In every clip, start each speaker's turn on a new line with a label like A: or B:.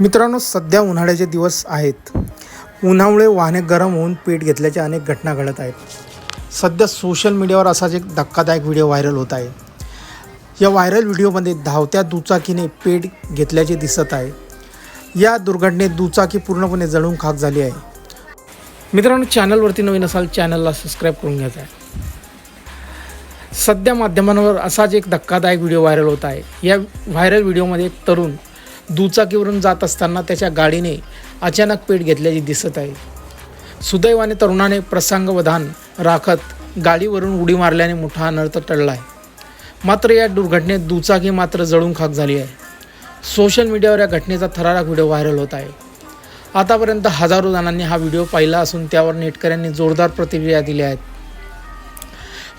A: मित्रांनो सध्या उन्हाळ्याचे दिवस आहेत. उन्हामुळे वाहने गरम होऊन पेट घेतल्याच्या अनेक घटना घडत आहेत. सध्या सोशल मीडियावर असाच एक धक्कादायक व्हिडिओ व्हायरल होत आहे. या व्हायरल व्हिडिओमध्ये धावत्या दुचाकीने पेट घेतल्याचे दिसत आहे. या दुर्घटनेत दुचाकी पूर्णपणे जळून खाक झाली आहे. मित्रांनो चॅनलवरती नवीन असाल चॅनलला सबस्क्राईब करून घ्यायचा आहे सध्या माध्यमांवर असाच एक धक्कादायक व्हिडिओ व्हायरल होत आहे. या व्हायरल व्हिडिओमध्ये एक तरुण दुचाकीवरून जात असताना त्याच्या गाडीने अचानक पेट घेतल्याची दिसत आहे. सुदैवाने तरुणाने प्रसंगवधान राखत गाडीवरून उडी मारल्याने मोठा अनर्थ टळला आहे. मात्र या दुर्घटनेत दुचाकी मात्र जळून खाक झाली आहे. सोशल मीडियावर या घटनेचा थरारक व्हिडिओ व्हायरल होत आहे. आतापर्यंत हजारो जणांनी हा व्हिडिओ पाहिला असून त्यावर नेटकऱ्यांनी जोरदार प्रतिक्रिया दिल्या आहेत.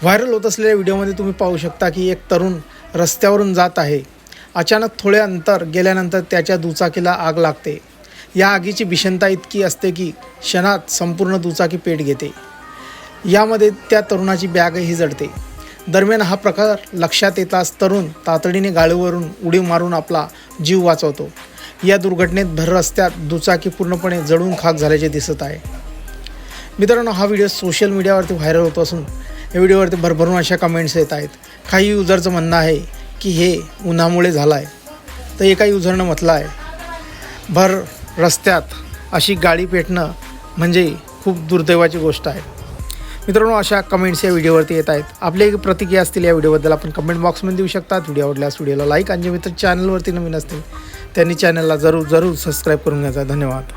A: व्हायरल होत असलेल्या व्हिडिओमध्ये तुम्ही पाहू शकता की एक तरुण रस्त्यावरून जात आहे. अचानक थोडे अंतर गेल्यानंतर त्याच्या दुचाकीला आग लागते. या आगीची भीषणता इतकी असते की क्षणात संपूर्ण दुचाकी पेट घेते. यामध्ये त्या तरुणाची बॅगही जडते दरम्यान हा प्रकार लक्षात येताच तरुण तातडीने गाळीवरून उडी मारून आपला जीव वाचवतो. या दुर्घटनेत भर रस्त्यात दुचाकी पूर्णपणे जळून खाक झाल्याचे दिसत आहे. मित्रांनो हा व्हिडिओ सोशल मीडियावरती व्हायरल होत असून या व्हिडिओवरती भरभरून अशा कमेंट्स येत आहेत. काही युजरचं म्हणणं आहे की हे उन्हामुळे झालं आहे तर एका युजरनं म्हटलं आहे. भर रस्त्यात अशी गाडी पेटणं म्हणजे खूप दुर्दैवाची गोष्ट आहे. मित्रांनो अशा कमेंट्स या व्हिडिओवरती येत आहेत. आपले एक प्रतिक्रिया असतील या व्हिडिओबद्दल आपण कमेंट बॉक्समध्ये देऊ शकतात. व्हिडिओ आवडल्यास व्हिडिओला लाईक आणि जे मित्र चॅनलवरती नवीन असतील त्यांनी चॅनलला जरूर जरूर सबस्क्राईब करून घ्यायचा. धन्यवाद.